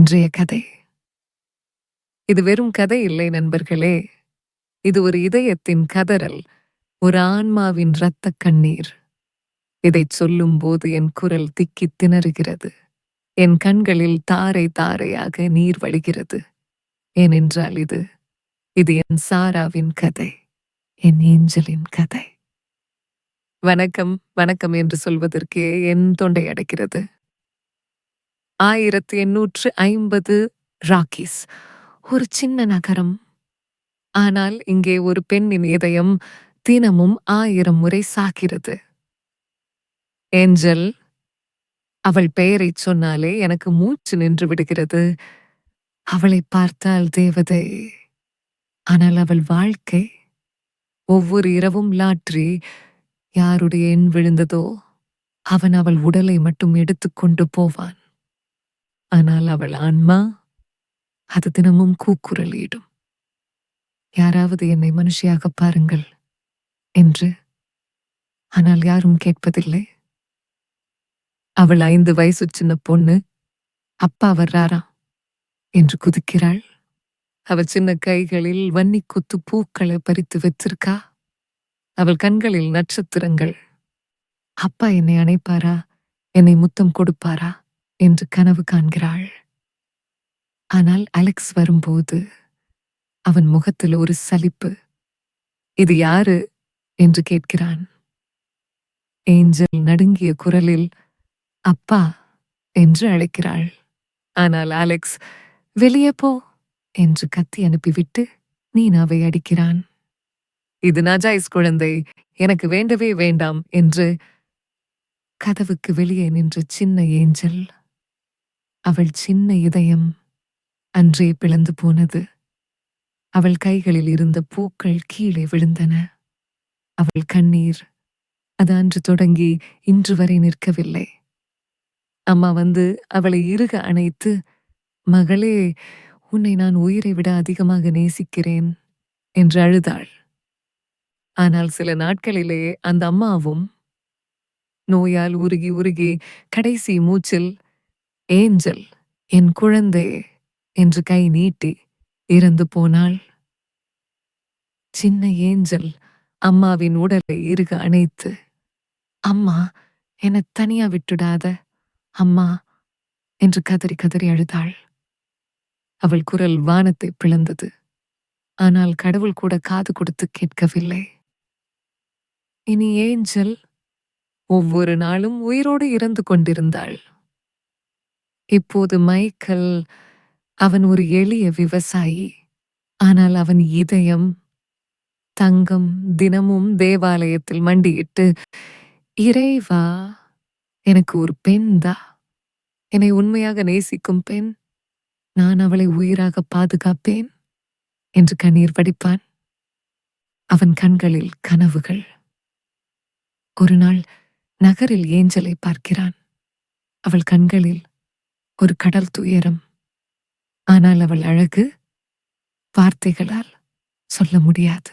இன்றைய கதை. இது வெறும் கதை இல்லை நண்பர்களே. இது ஒரு இதயத்தின் கதறல் ஒரு ஆன்மாவின் இரத்த கண்ணீர். இதைச் சொல்லும்போது என் குரல் திக்கித் திணறுகிறது. என் கண்களில் தாரை தாரையாக நீர் வழிகிறது. ஏனென்றால் இது இது என் சாராவின் கதை என் ஏஞ்சலின் கதை. வணக்கம் வணக்கம் என்று சொல்வதற்கே என் தொண்டை அடைக்கிறது. ஆயிரத்தி எண்ணூற்று ஐம்பது ராக்கீஸ். ஒரு சின்ன நகரம். ஆனால் இங்கே ஒரு பெண்ணின் இதயம் தினமும் ஆயிரம் முறை சாகிறது. ஏஞ்சல் அவள் பெயரைச் சொன்னாலே எனக்கு மூச்சு நின்று விடுகிறது. அவளை பார்த்தால் தேவதை. ஆனால் அவள் வாழ்க்கை ஒவ்வொரு இரவும் லாற்றி யாருடைய எண் விழுந்ததோ அவன் அவள் உடலை மட்டும் எடுத்துக்கொண்டு போவான். ஆனால் அவள் ஆன்மா அது தினமும் கூக்குரலிடும். யாராவது என்னை மனுஷியாக பாருங்கள் என்று. ஆனால் யாரும் கேட்பதில்லை. அவள் ஐந்து வயசு சின்ன பொண்ணு. அப்பா வர்றாரா என்று குதிக்கிறாள். அவள் சின்ன கைகளில் வன்னி குத்து பூக்களை பறித்து வச்சிருக்கா அவள் கண்களில் நட்சத்திரங்கள். அப்பா என்னை அணைப்பாரா? என்னை முத்தம் கொடுப்பாரா? என்று கனவு காண்கிறாள். ஆனால் அலெக்ஸ் வரும்போது அவன் முகத்தில் ஒரு சலிப்பு. இது யாரு? என்று கேட்கிறான். ஏஞ்சல் நடுங்கிய குரலில் அப்பா என்று அழைக்கிறாள். ஆனால் அலெக்ஸ் வெளியே போ என்று கத்தி அனுப்பிவிட்டு நீனாவை அடிக்கிறான். இது நஜாய்ஸ் குழந்தை எனக்கு வேண்டவே வேண்டாம் என்று கதவுக்கு வெளியே நின்ற சின்ன ஏஞ்சல் அவள் சின்ன இதயம் அன்றே பிளந்து போனது. அவள் கைகளில் இருந்த பூக்கள் கீழே விழுந்தன. அவள் கண்ணீர் அது அன்று தொடங்கி இன்று வரை நிற்கவில்லை. அம்மா வந்து அவளை இறுக அணைத்து மகளே உன்னை நான் உயிரை விட அதிகமாக நேசிக்கிறேன் என்று அழுதாள். ஆனால் சில நாட்களிலே அந்த அம்மாவும் நோயால் உருகி உருகி கடைசி மூச்சில் ஏஞ்சல் என் குழந்தை என்று கை நீட்டி இறந்து போனாள். சின்ன ஏஞ்சல் அம்மாவின் உடலை இறுக அணைத்து அம்மா என்னை தனியா விட்டுடாத அம்மா என்று கதறி கதறி அழுதாள். அவள் குரல் வானத்தை பிளந்தது. ஆனால் கடவுள் கூட காது கொடுத்து கேட்கவில்லை. இனி ஏஞ்சல் ஒவ்வொரு நாளும் உயிரோடு இறந்து கொண்டிருந்தாள். இப்போது மைக்கேல் அவன் ஒரு எளிய விவசாயி. ஆனால் அவன் இதயம் தங்கம் தினமும் தேவாலயத்தில் மண்டியிட்டு இறைவா எனக்கு ஒரு பெண்தா என்னை உண்மையாக நேசிக்கும் பெண். நான் அவளை உயிராக பாதுகாப்பேன் என்று கண்ணீர் வடிப்பான். அவன் கண்களில் கனவுகள். ஒரு நாள் நகரில் ஏஞ்சலை பார்க்கிறான். அவள் கண்களில் ஒரு கடல் துயரம். ஆனால் அவள் அழகு வார்த்தைகளால் சொல்ல முடியாது.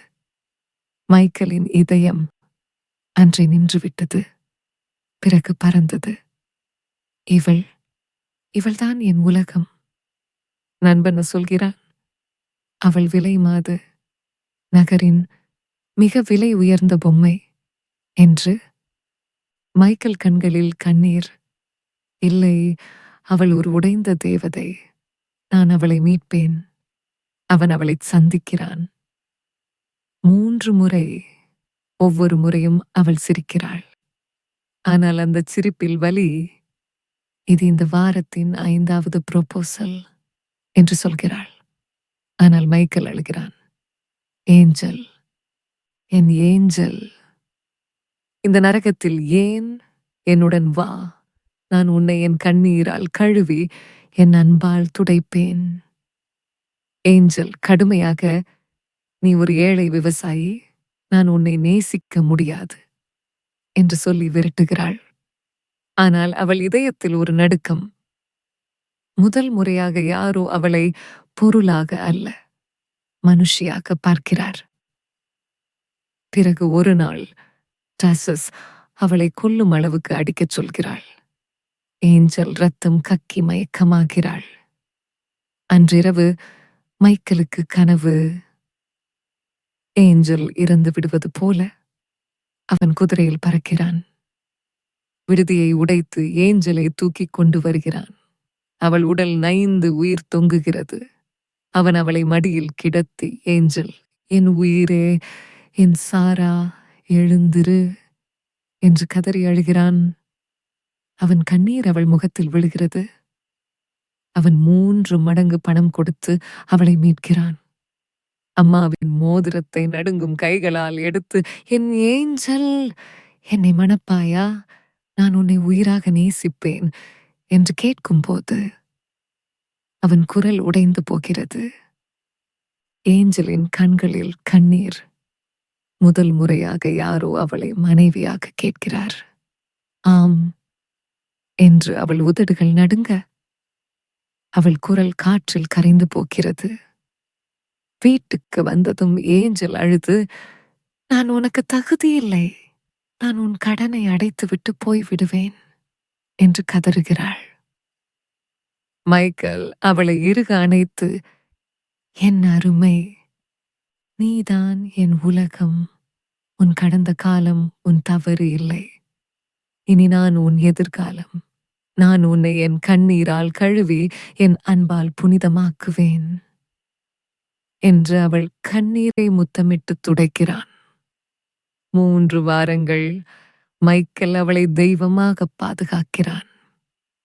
மைக்கேலின் இதயம் அன்றை நின்றுவிட்டது. பிறகு பறந்தது. இவள் இவள்தான் என் உலகம். நண்பன சொல்கிறான் அவள் விலை மாது. நகரின் மிக விலை உயர்ந்த பொம்மை என்று மைக்கேல் கண்களில் கண்ணீர். இல்லை அவள் ஒரு உடைந்த தேவதை. நான் அவளை மீட்பேன். அவன் அவளை சந்திக்கிறான். மூன்று முறை ஒவ்வொரு முறையும் அவள் சிரிக்கிறாள். ஆனால் அந்த சிரிப்பில் வலி இது இந்த வாரத்தின் ஐந்தாவது ப்ரொபோசல் என்று சொல்கிறாள். ஆனால் மைக்கேல் அழுகிறான். ஏஞ்சல் என் ஏஞ்சல். இந்த நரகத்தில் ஏன் என்னுடன் வா. நான் உன்னை என் கண்ணீரால் கழுவி என் அன்பால் துடைப்பேன். ஏஞ்சல் கடுமையாக நீ ஒரு ஏழை விவசாயி நான் உன்னை நேசிக்க முடியாது என்று சொல்லி விரட்டுகிறாள். ஆனால் அவள் இதயத்தில் ஒரு நடுக்கம். முதல் முறையாக யாரோ அவளை பொருளாக அல்ல மனுஷியாக பார்க்கிறார். பிறகு ஒரு நாள் டாசஸ் அவளை கொல்லும் அளவுக்கு அடிக்கச் சொல்கிறாள். ஏஞ்சல் ரத்தம் கக்கி மயக்கமாகிறாள். அன்றிரவு மைக்கேலுக்கு கனவு. ஏஞ்சல் இறந்து விடுவது போல அவன் குதிரையில் பறக்கிறான். விடுதியை உடைத்து ஏஞ்சலை தூக்கிக் கொண்டு வருகிறான். அவள் உடல் நைந்து உயிர் தொங்குகிறது. அவன் அவளை மடியில் கிடத்தி ஏஞ்சல் என் உயிரே என் சாரா எழுந்திரு என்று கதறி அழுகிறான். அவன் கண்ணீர் அவள் முகத்தில் விழுகிறது. அவன் மூன்று மடங்கு பணம் கொடுத்து அவளை மீட்கிறான். அம்மாவின் மோதிரத்தை நடுங்கும் கைகளால் எடுத்து என் ஏஞ்சல் என்னை மணப்பாயா? நான் உன்னை உயிராக நேசிப்பேன் என்று கேட்கும் போது அவன் குரல் உடைந்து போகிறது. ஏஞ்சலின் கண்களில் கண்ணீர். முதல் முறையாக யாரோ அவளை மனைவியாக கேட்கிறார். ஆம் என்று அவள் உதடுகள் நடுங்க. அவள் குரல் காற்றில் கரைந்து போகிறது. வீட்டுக்கு வந்ததும் ஏஞ்சல் அழுது நான் உனக்கு தகுதியில்லை நான் உன் கடனை அடைத்துவிட்டு போய் விடுவேன் என்று கதறுகிறாள். மைக்கேல் அவளை இறுக அணைத்து என் அருமை நீதான் என் உலகம். உன் கடந்த காலம் உன் தவறு இல்லை. இனி நான் உன் எதிர்காலம். நான் உன்னை என் கண்ணீரால் கழுவி என் அன்பால் புனிதமாக்குவேன் என்று அவள் கண்ணீரை முத்தமிட்டு துடைக்கிறான். மூன்று வாரங்கள் மைக்கேல் அவளை தெய்வமாக பாதுகாக்கிறான்.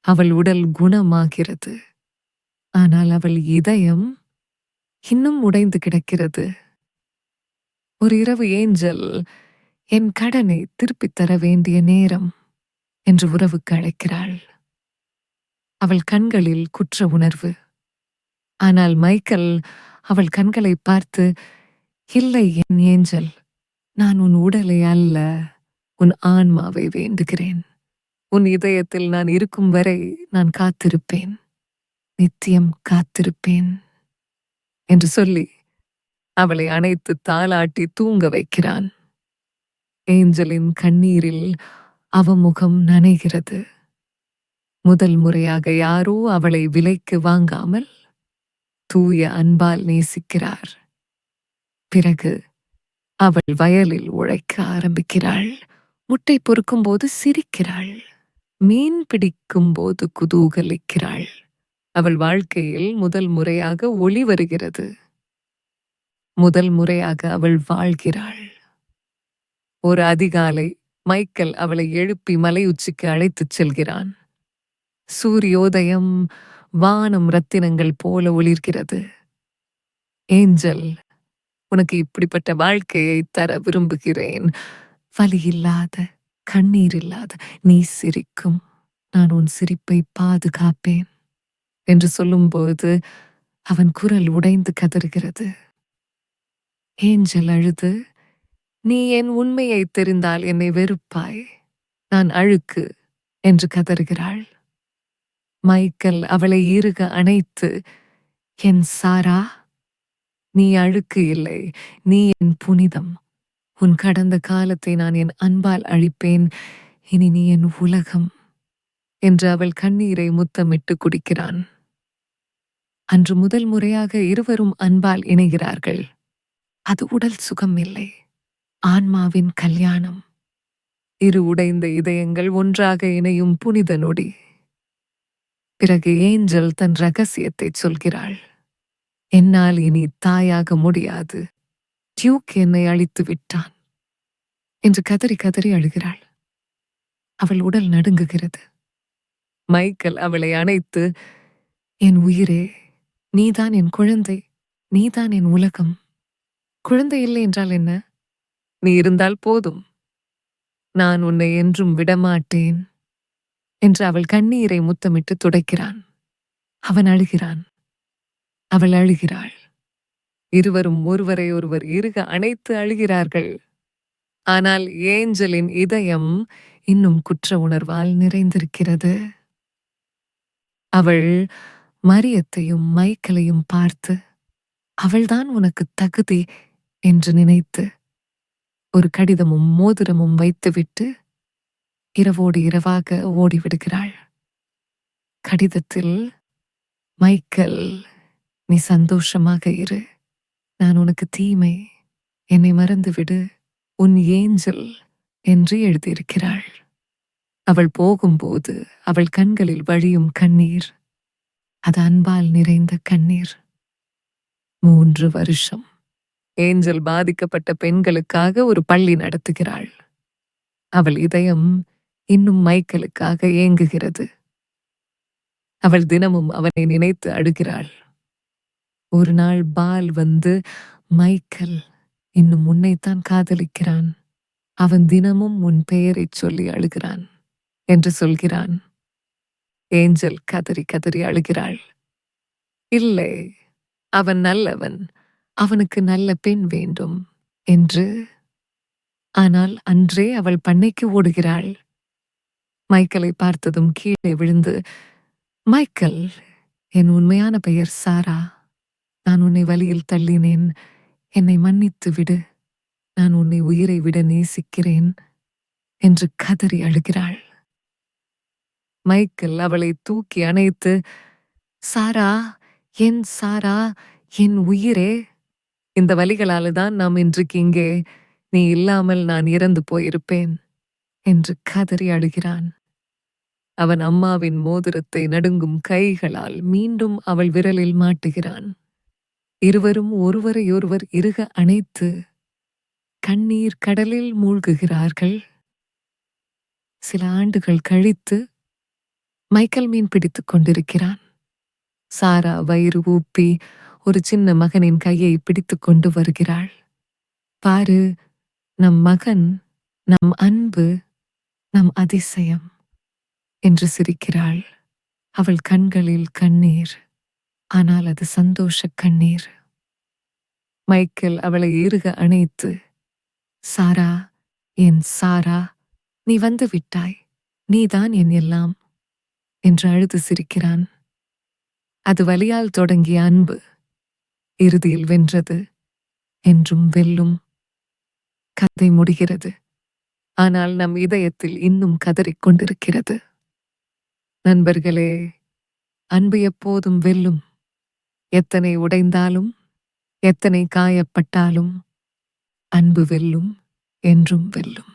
அவள் உடல் குணமாகிறது. ஆனால் அவள் இதயம் இன்னும் உடைந்து கிடக்கிறது. ஒரு இரவு ஏஞ்சல் என் கடனை திருப்பித் தர வேண்டிய நேரம் என்று உறவுக்கு அழைக்கிறாள். அவள் கண்களில் குற்ற உணர்வு. ஆனால் மைக்கேல் அவள் கண்களை பார்த்து இல்லை என் ஏஞ்சல் நான் உன் உடலை அல்ல உன் ஆன்மாவை வேண்டுகிறேன். உன் இதயத்தில் நான் இருக்கும் வரை நான் காத்திருப்பேன். நித்தியம் காத்திருப்பேன் என்று சொல்லி அவளை அணைத்து தாளாட்டி தூங்க வைக்கிறான். ஏஞ்சலின் கண்ணீரில் அவமுகம் நனைகிறது. முதல் முறையாக யாரோ அவளை விலைக்கு வாங்காமல் தூய அன்பால் நேசிக்கிறார். பிறகு அவள் வயலில் உழைக்க ஆரம்பிக்கிறாள். முட்டை பொறுக்கும் போது சிரிக்கிறாள். மீன் பிடிக்கும் போது குதூகலிக்கிறாள். அவள் வாழ்க்கையில் முதல் முறையாக ஒளி வருகிறது. முதல் முறையாக அவள் வாழ்கிறாள். ஒரு அதிகாலை மைக்கேல் அவளை எழுப்பி மலை உச்சிக்கு அழைத்துச் செல்கிறான். சூரியோதயம் வானம் ரத்தினங்கள் போல ஒளிர்கிறது. ஏஞ்சல் உனக்கு இப்படிப்பட்ட வாழ்க்கையை தர விரும்புகிறேன். வலி இல்லாத கண்ணீர் இல்லாத நீ சிரிக்கும். நான் உன் சிரிப்பை பாதுகாப்பேன். என்று சொல்லும்போது அவன் குரல் உடைந்து கதறுகிறது. ஏஞ்சல் அழுது நீ என் உண்மையை தெரிந்தால் என்னை வெறுப்பாய். நான் அழுக்கு என்று கதறுகிறாள். மைக்கேல் அவளை இறுக அணைத்து என் சாரா நீ அழுக்கு இல்லை நீ என் புனிதம். உன் கடந்த காலத்தை நான் என் அன்பால் அழிப்பேன் இனி நீ என் உலகம் என்று அவள் கண்ணீரை முத்தமிட்டு குடிக்கிறான். அன்று முதல் முறையாக இருவரும் அன்பால் இணைகிறார்கள். அது உடல் சுகம் இல்லை ஆன்மாவின் கல்யாணம். இரு உடைந்த இதயங்கள் ஒன்றாக இணையும் புனித நொடி. பிறகு ஏஞ்சல் தன் ரகசியத்தை சொல்கிறாள். என்னால் இனி தாயாக முடியாது. டியூக் என்னை அழித்து விட்டான் என்று கதறி கதறி அழுகிறாள். அவள் உடல் நடுங்குகிறது. மைக்கேல் அவளை அணைத்து. என் உயிரே நீதான் என் குழந்தை. நீதான் என் உலகம். குழந்தை இல்லை என்றால் என்ன? நீ இருந்தால் போதும். நான் உன்னை என்றும் விடமாட்டேன். என்று அவள் கண்ணீரை முத்தமிட்டு துடைக்கிறான். அவன் அழுகிறான். அவள் அழுகிறாள். இருவரும் ஒருவரை ஒருவர் இருக அணைத்து அழுகிறார்கள். ஆனால் ஏஞ்சலின் இதயம் இன்னும் குற்ற உணர்வால் நிறைந்திருக்கிறது. அவள் மரியத்தையும் மைக்கலையும் பார்த்து அவள்தான் உனக்கு தகுதி என்று நினைத்து ஒரு கடிதமும் மோதிரமும் வைத்துவிட்டு இரவோடு இரவாக ஓடிவிடுகிறாள். கடிதத்தில் மைக்கேல் நீ சந்தோஷமாக இரு. நான் உனக்கு தீமை என்னை மறந்துவிடு. உன் ஏஞ்சல் என்று எழுதியிருக்கிறாள். அவள் போகும்போது அவள் கண்களில் வழியும் கண்ணீர். அது அன்பால் நிறைந்த கண்ணீர். மூன்று வருஷம். ஏஞ்சல் பாதிக்கப்பட்ட பெண்களுக்காக ஒரு பள்ளி நடத்துகிறாள். அவள் இதயம் இன்னும் மைக்கேலுக்காக ஏங்குகிறது. அவள் தினமும் அவனை நினைத்து அழுகிறாள் ஒரு நாள் பால் வந்து மைக்கேல் இன்னும் உன்னைத்தான் காதலிக்கிறான். அவன் தினமும் உன் பெயரைச் சொல்லி அழுகிறான் என்று சொல்கிறான். ஏஞ்சல் கதறி கதறி அழுகிறாள். இல்லை அவன் நல்லவன். அவனுக்கு நல்ல பெண் வேண்டும் என்று. ஆனால் அன்றே அவள் பண்ணைக்கு ஓடுகிறாள். மைக்கேலை பார்த்ததும் கீழே விழுந்து மைக்கேல் என் உண்மையான பெயர் சாரா. நான் உன்னை வழியில் தள்ளினேன். என்னை மன்னித்து விடு. நான் உன்னை உயிரை விட நேசிக்கிறேன் என்று கதறி அழுகிறாள். மைக்கேல் அவளை தூக்கி அணைத்து சாரா என் சாரா என் உயிரே. இந்த வழிகளால் தான் நாம் இன்றைக்கு இங்கே. நீ இல்லாமல் நான் இறந்து போயிருப்பேன் என்று கதறி அழுகிறான். அவன் அம்மாவின் மோதிரத்தை நடுங்கும் கைகளால் மீண்டும் அவள் விரலில் மாட்டுகிறான். இருவரும் ஒருவரையொருவர் இறுக அணைத்து கண்ணீர் கடலில் மூழ்குகிறார்கள். சில ஆண்டுகள் கழித்து மைக்கேல் மீன் பிடித்துக் கொண்டிருக்கிறான். சாரா வயிறு ஊப்பி ஒரு சின்ன மகனின் கையை பிடித்துக் கொண்டு வருகிறாள். பாரு நம் மகன் நம் அன்பு நம் அதிசயம். என்று சிரிக்கிறாள். அவள் கண்களில் கண்ணீர். ஆனால் அது சந்தோஷ கண்ணீர். மைக்கேல் அவளை இறுக அணைத்து சாரா என் சாரா நீ வந்து விட்டாய். நீதான் என் எல்லாம் என்று அழுது சிரிக்கிறான். அது வலியால் தொடங்கிய அன்பு. இறுதியில் வென்றது. என்றும் வெல்லும். கதை முடிகிறது. ஆனால் நம் இதயத்தில் இன்னும் கதறிக் கொண்டிருக்கிறது. நண்பர்களே அன்பு எப்போதும் வெல்லும். எத்தனை உடைந்தாலும் எத்தனை காயப்பட்டாலும் அன்பு வெல்லும் என்றும் வெல்லும்.